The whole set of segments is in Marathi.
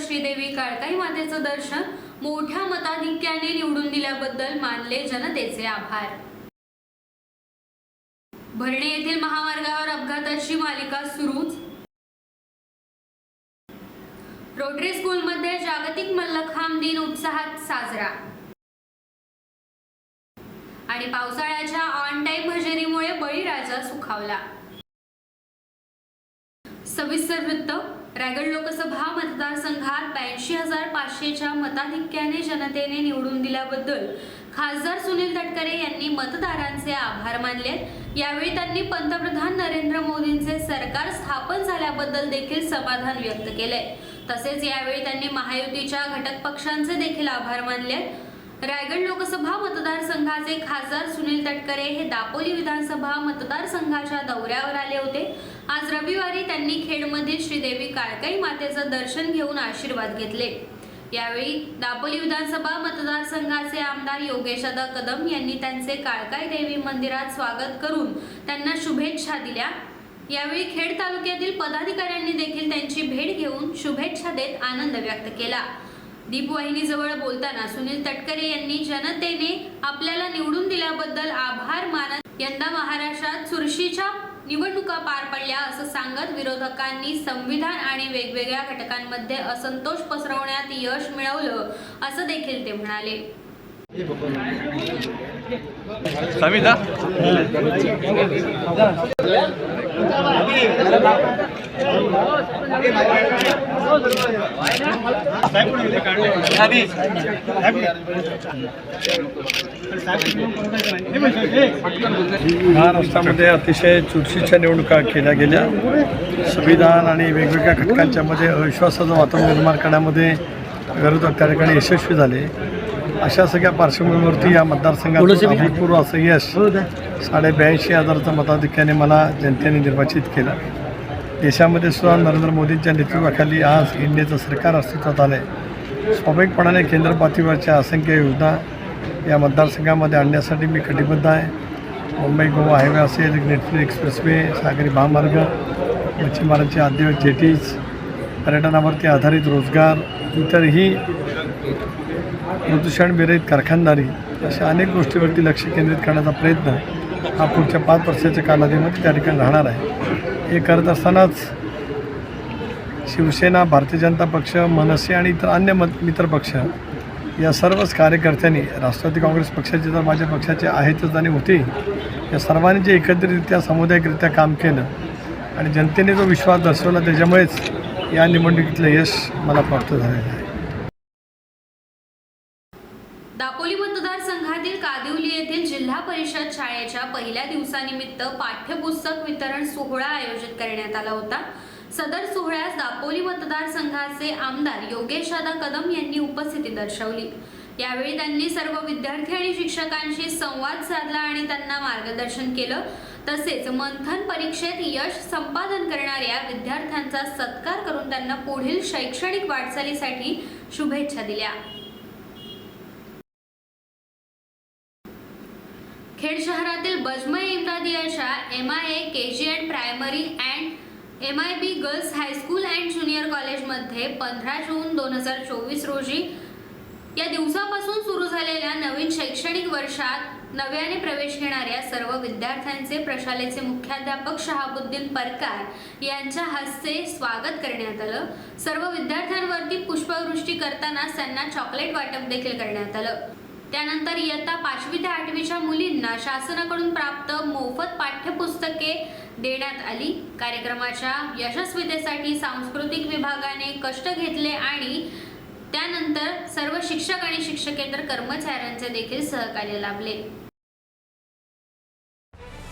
श्रीदेवी काळकाई मातेचं दर्शन मोठ्या मताधिक्याने निवडून दिल्याबद्दल मानले जनतेचे आभार. भरणे येथील महामार्गावर अपघाताची मालिका सुरूच. रोटरी स्कूलमध्ये जागतिक मल्लखांब दिन उत्साहात साजरा. आणि पावसाळ्याच्या ऑन टाईम हजेरीमुळे बळीराजा सुखावला. सविस्तर वृत्त रायगड लोकसभा मतदारसंघात ब्याऐंशी हजार पाचशेच्या मताधिक्याने जनतेने निवडून दिल्याबद्दल खासदार सुनील तटकरे यांनी मतदारांचे आभार मानले यावेळी त्यांनी पंतप्रधान नरेंद्र मोदींचे सरकार स्थापन झाल्याबद्दल देखील समाधान व्यक्त केले तसेच यावेळी त्यांनी महायुतीच्या घटक पक्षांचे देखील आभार मानले रायगड लोकसभा मतदारसंघाचे खासदार सुनील तटकरे हे दापोली विधानसभा मतदारसंघाच्या दौऱ्यावर आले होते. आज रविवारी त्यांनी खेडमधील श्रीदेवी काळकाई मातेचं दर्शन घेऊन आशीर्वाद घेतले. यावेळी दापोली विधानसभा मतदारसंघाचे आमदार योगेशदा कदम यांनी त्यांचे काळकाई देवी मंदिरात स्वागत करून त्यांना शुभेच्छा दिल्या. यावेळी खेड तालुक्यातील पदाधिकाऱ्यांनी देखील त्यांची भेट घेऊन शुभेच्छा देत आनंद व्यक्त केला. दीपवाहिनीजवळ बोलताना सुनील तटकरे यांनी जनतेने आपल्याला निवडून दिल्याबद्दल आभार मानत यंदा महाराष्ट्रात चुरशीच्या निवडणुका पार पडल्या असं सांगत विरोधकांनी संविधान आणि वेगवेगळ्या घटकांमध्ये असंतोष पसरवण्यात यश मिळवलं असं देखील ते म्हणाले. संविधान महाराष्ट्रामध्ये अतिशय चुरशीच्या निवडणुका केल्या गेल्या. संविधान आणि वेगवेगळ्या घटकांच्या मध्ये अविश्वासाचं वातावरण निर्माण करण्यामध्ये विरोधक त्या ठिकाणी यशस्वी झाले. अशा सगळ्या पार्श्वभूमीवरती या मतदारसंघात अभूतपूर्व असं यश साडे ब्याऐंशी हजाराचं मताधिक्याने मला जनतेने निर्वाचित केलं. देशामध्ये सुद्धा नरेंद्र मोदींच्या नेतृत्वाखाली आज इंडियाचं सरकार अस्तित्वात आलं आहे स्वाभाविकपणाने केंद्र पातळीवरच्या असंख्य योजना या मतदारसंघामध्ये आणण्यासाठी मी कटिबद्ध आहे. मुंबई गोवा हायवे असेल नेटफ्लिक एक्सप्रेसवे सागरी महामार्ग मच्छीमारांचे आदिवासी जेटीज पर्यटनावरती आधारित रोजगार इतरही प्रदूषण विरहित कारखानदारी अशा अनेक गोष्टीवरती लक्ष केंद्रित करण्याचा प्रयत्न हा पुढच्या पाच वर्षाच्या कालावधीमध्ये त्या ठिकाणी राहणार आहे. हे करत असतानाच शिवसेना भारतीय जनता पक्ष मनसे आणि इतर अन्य मत मित्र पक्ष या सर्वच कार्यकर्त्यांनी राष्ट्रवादी काँग्रेस पक्षाचे तर माझ्या पक्षाचे आहेतच आणि होते या सर्वांनी जे एकत्रितरित्या सामुदायिकरित्या काम केलं आणि जनतेने जो विश्वास दर्शवला त्याच्यामुळेच या निवडणुकीतलं यश मला प्राप्त झालेलं आहे दापोली मतदारसंघातील कादिवली येथील जिल्हा परिषद शाळेच्या पहिल्या दिवसानिमित्त पाठ्यपुस्तक वितरण सोहळा आयोजित करण्यात आला होता. सदर सोहळ्यास दापोली मतदारसंघाचे आमदार योगेशदा कदम यांनी उपस्थिती दर्शवली. यावेळी त्यांनी सर्व विद्यार्थी आणि शिक्षकांशी संवाद साधला आणि त्यांना मार्गदर्शन केलं. तसेच मंथन परीक्षेत यश संपादन करणाऱ्या विद्यार्थ्यांचा सत्कार करून त्यांना पुढील शैक्षणिक वाटचालीसाठी शुभेच्छा दिल्या. खेड शहरातील Bazme इम्दादियाच्या M I A K G and primary and M I B girls high school and junior कॉलेजमध्ये पंधरा जून दोन हजार चोवीस रोजी या दिवसापासून सुरू झालेल्या नवीन शैक्षणिक वर्षात नव्याने प्रवेश घेणाऱ्या सर्व विद्यार्थ्यांचे प्रशालेचे मुख्याध्यापक शहाबुद्दीन परकार यांच्या हस्ते स्वागत करण्यात आलं. सर्व विद्यार्थ्यांवरती पुष्पवृष्टी करताना त्यांना चॉकलेट वाटप देखील करण्यात आलं. त्यानंतर इयत्ता पाचवी ते आठवीच्या मुलींना शासनाकडून प्राप्त मोफत पाठ्यपुस्तके देण्यात आली. कार्यक्रमाच्या यशस्वीतेसाठी सांस्कृतिक विभागाने कष्ट घेतले आणि त्यानंतर सर्व शिक्षक आणि शिक्षकेतर कर्मचाऱ्यांचे देखील सहकार्य लाभले.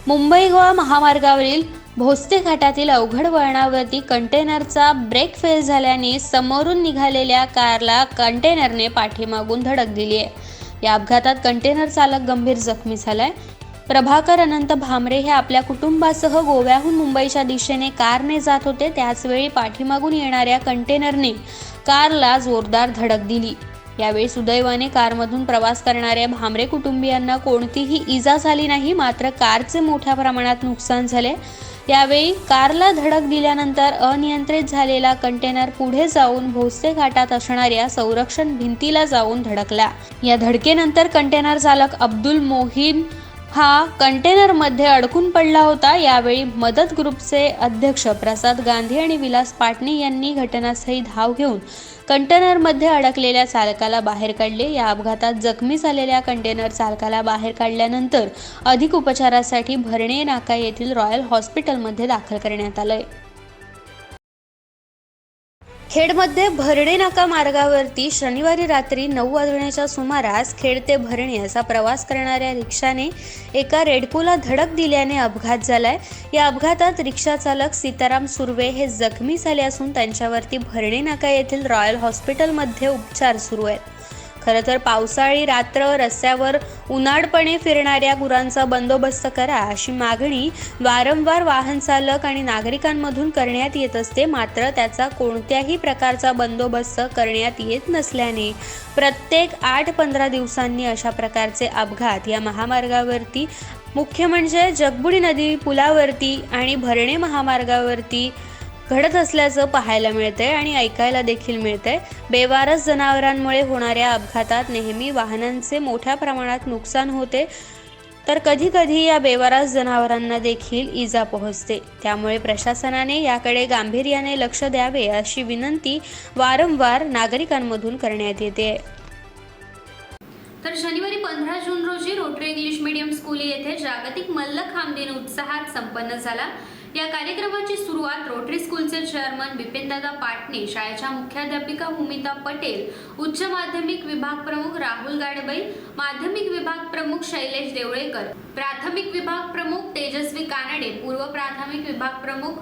मुंबई गोवा महामार्गावरील भोसते घाटातील अवघड वळणावरती कंटेनरचा ब्रेक फेल झाल्याने समोरून निघालेल्या कारला कंटेनरने पाठीमागून धडक दिली आहे. या अपघातात कंटेनर चालक गंभीर जखमी झालाय. प्रभाकर अनंत भामरे हे आपल्या कुटुंबासह गोव्याहून मुंबईच्या दिशेने कारने जात होते. त्याचवेळी पाठीमागून येणाऱ्या कंटेनरने कारला जोरदार धडक दिली. यावेळी सुदैवाने कारमधून प्रवास करणाऱ्या भामरे कुटुंबियांना कोणतीही इजा झाली नाही मात्र कारचे मोठ्या प्रमाणात नुकसान झाले. यावेळी कारला धडक दिल्यानंतर अनियंत्रित झालेला कंटेनर पुढे जाऊन भोसले घाटात असणाऱ्या संरक्षण भिंतीला जाऊन धडकला. या धडकेनंतर कंटेनर चालक अब्दुल मोहीम हा कंटेनरमध्ये अडकून पडला होता. यावेळी मदत ग्रुपचे अध्यक्ष प्रसाद गांधी आणि विलास पाटणे यांनी घटनास्थळी धाव घेऊन कंटेनरमध्ये अडकलेल्या चालकाला बाहेर काढले. या अपघातात जखमी झालेल्या कंटेनर चालकाला बाहेर काढल्यानंतर अधिक उपचारासाठी भरणे नाका येथील रॉयल हॉस्पिटलमध्ये दाखल करण्यात आलंय. खेडमध्ये भरणे नाका मार्गावरती शनिवारी रात्री नऊ वाजण्याच्या सुमारास खेड ते भरणे असा प्रवास करणाऱ्या रिक्षाने एका रेडकोला धडक दिल्याने अपघात झालाय. या अपघातात रिक्षा चालक सीताराम सुर्वे हे जखमी झाले असून त्यांच्यावरती भरणे नाका येथील रॉयल हॉस्पिटलमध्ये उपचार सुरू आहेत. खरं तर पावसाळी रात्र रस्त्यावर उन्हाळपणे फिरणाऱ्या गुरांचा बंदोबस्त करा अशी मागणी वारंवार वाहन चालक आणि नागरिकांमधून करण्यात येत असते. मात्र त्याचा कोणत्याही प्रकारचा बंदोबस्त करण्यात येत नसल्याने प्रत्येक आठ पंधरा दिवसांनी अशा प्रकारचे अपघात या महामार्गावरती मुख्य म्हणजे जगबुडी नदी पुलावरती आणि भरणे महामार्गावरती घडत असल्याचं पाहायला मिळते आणि ऐकायला देखील मिळतंय. बेवारस जनावरांमुळे होणाऱ्या अपघातात नेहमी वाहनांचे मोठ्या प्रमाणात नुकसान होते. तर कधी कधी या बेवारस जनावरांना देखील इजा पोहोचते. त्यामुळे प्रशासनाने याकडे गांभीर्याने लक्ष द्यावे अशी विनंती वारंवार नागरिकांमधून करण्यात येते. तर शनिवारी पंधरा जून रोजी रोटरी इंग्लिश मीडियम स्कूल येथे जागतिक मल्लखांब दिन उत्साहात संपन्न झाला. या कार्यक्रमाची सुरुवात रोटरी स्कूलचे चेअरमन बिपिनदादा पाटणे शाळेच्या मुख्याध्यापिका भूमिता पटेल उच्च माध्यमिक विभाग प्रमुख राहुल गाडबाई माध्यमिक विभाग प्रमुख शैलेश देवळेकर प्राथमिक विभाग प्रमुख तेजस्वी कानडे पूर्व प्राथमिक विभाग प्रमुख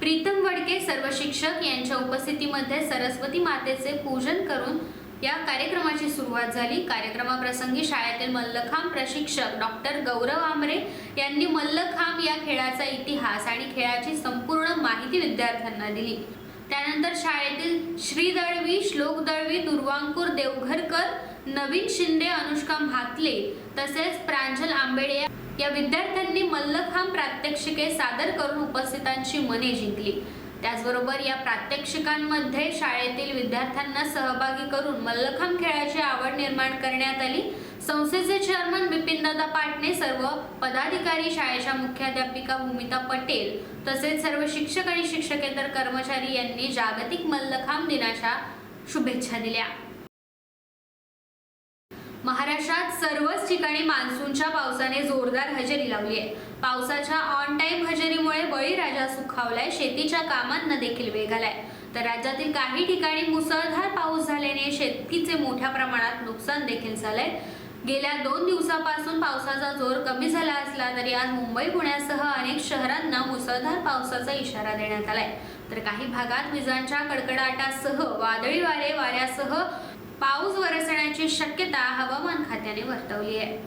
प्रीतम वडके सर्व शिक्षक यांच्या उपस्थितीमध्ये सरस्वती मातेचे पूजन करून या कार्यक्रमाची सुरुवात झाली. कार्यक्रमाप्रसंगी शाळेतील मल्लखांब प्रशिक्षक डॉक्टर गौरव आमरे यांनी मल्लखांब या खेळाचा इतिहास आणि खेळाची संपूर्ण माहिती विद्यार्थ्यांना दिली. त्यानंतर शाळेतील श्री दळवी श्लोक दळवी दुर्वांकूर देवघरकर नवीन शिंदे अनुष्का भातले तसेच प्रांजल आंबेडे या विद्यार्थ्यांनी मल्लखांब प्रात्यक्षिके सादर करून उपस्थितांची मने जिंकली. त्याचबरोबर या प्रात्यक्षिकांमध्ये शाळेतील विद्यार्थ्यांना सहभागी करून मल्लखांब खेळाची आवड निर्माण करण्यात आली. संस्थेचे चेअरमन बिपिनदादा पाटणे सर्व पदाधिकारी शाळेच्या मुख्याध्यापिका भूमिता पटेल तसेच सर्व शिक्षक आणि शिक्षकेतर कर्मचारी यांनी जागतिक मल्लखांब दिनाच्या शुभेच्छा दिल्या. महाराष्ट्रात सर्वच ठिकाणी मान्सूनच्या पावसाने जोरदार हजेरी लावली आहे. पावसाच्या ऑन टाईम हजेरीमुळे बळीराजा सुखावलाय शेतीच्या कामांना देखील वेग आलाय. तर राज्यातील काही ठिकाणी मुसळधार पाऊस झाल्याने शेतीचे मोठ्या प्रमाणात नुकसान देखील झालंय. गेल्या दोन दिवसापासून पावसाचा जोर कमी झाला असला तरी आज मुंबई पुण्यासह अनेक शहरांना मुसळधार पावसाचा इशारा देण्यात आलाय. तर काही भागात विजांच्या कडकडाटासह वादळी वारे वाऱ्यासह पाऊस वरसण्याची शक्यता हवामान खात्याने वर्तवली आहे.